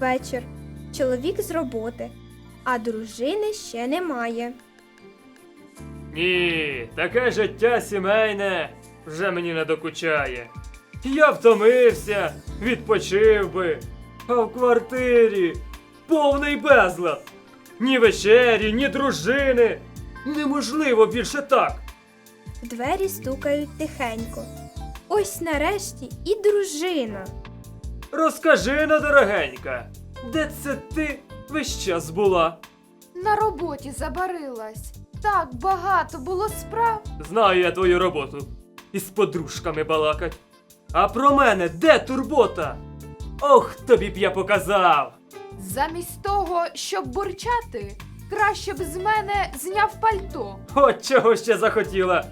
Вечір. Чоловік з роботи, а дружини ще немає. Ні, таке життя сімейне вже мені не докучає. Я втомився, відпочив би, а в квартирі повний безлад. Ні вечері, ні дружини. Неможливо більше так. В двері стукають тихенько. Ось нарешті і дружина. Розкажи на дорогенька, де це ти весь час була? На роботі забарилась. Так багато було справ. Знаю я твою роботу. Із подружками балакать. А про мене де турбота? Ох, тобі б я показав. Замість того, щоб бурчати, краще б з мене зняв пальто. От чого ще захотіла.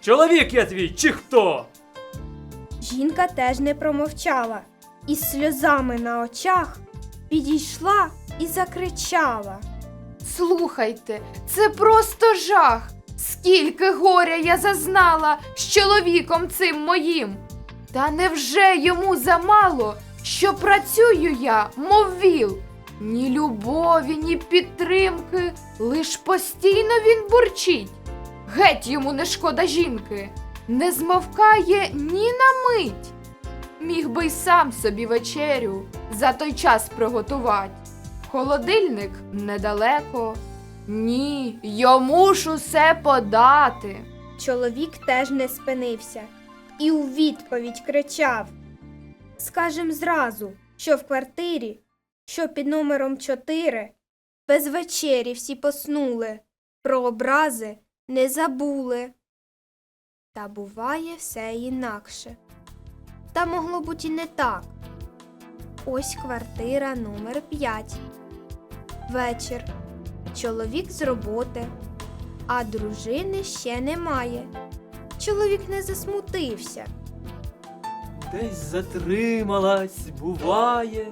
Чоловік я твій, чи хто? Жінка теж не промовчала. Із сльозами на очах підійшла і закричала. Слухайте, це просто жах. Скільки горя я зазнала з чоловіком цим моїм. Та невже йому замало, що працюю я, мов віл? Ні любові, ні підтримки, лиш постійно він бурчить. Геть йому не шкода жінки, не змовкає ні на мить. Міг би й сам собі вечерю за той час приготувати. Холодильник недалеко. Ні, йому ж усе подати. Чоловік теж не спинився і у відповідь кричав. Скажем зразу, що в квартирі, що під номером 4, без вечері всі поснули, про образи не забули. Та буває все інакше. Та могло бути і не так. Ось квартира номер 5. Вечір. Чоловік з роботи, а дружини ще немає. Чоловік не засмутився. Десь затрималась, буває,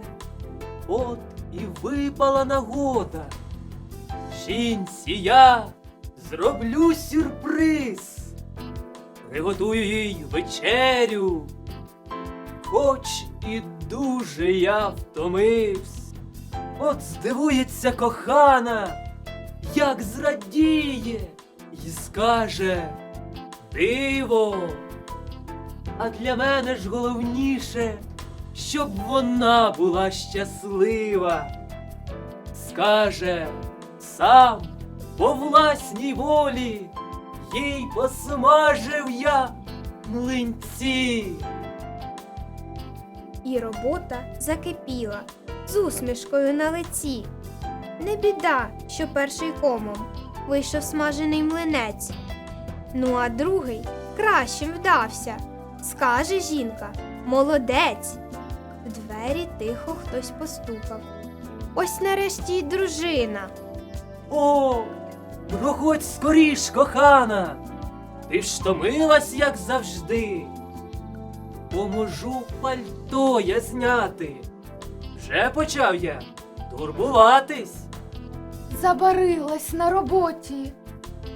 от і випала нагода. Жінці я зроблю сюрприз. Приготую їй вечерю. Хоч і дуже я втомився. От здивується кохана, як зрадіє, і скаже Диво! А для мене ж головніше, щоб вона була щаслива. Скаже сам по власній волі, їй посмажив я млинці. І робота закипіла з усмішкою на лиці. Не біда, що перший комом вийшов смажений млинець. Ну а другий кращим вдався. Скаже жінка, молодець. В двері тихо хтось постукав. Ось нарешті й дружина. О, проходь скоріш, кохана. Ти ж томилась, як завжди. Поможу пальто я зняти. Вже почав я турбуватись. Забарилась на роботі.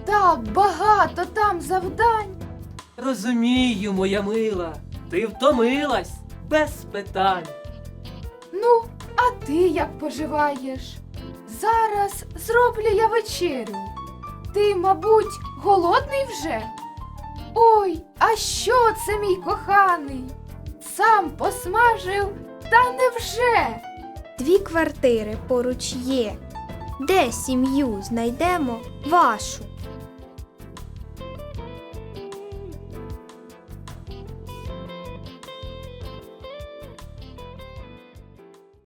Так багато там завдань. Розумію, моя мила, ти втомилась без питань. Ну, а ти як поживаєш? Зараз зроблю я вечерю. Ти, мабуть, голодний вже? Ой, а що це мій коханий? Сам посмажив, та невже? Дві квартири поруч є. Де сім'ю знайдемо вашу?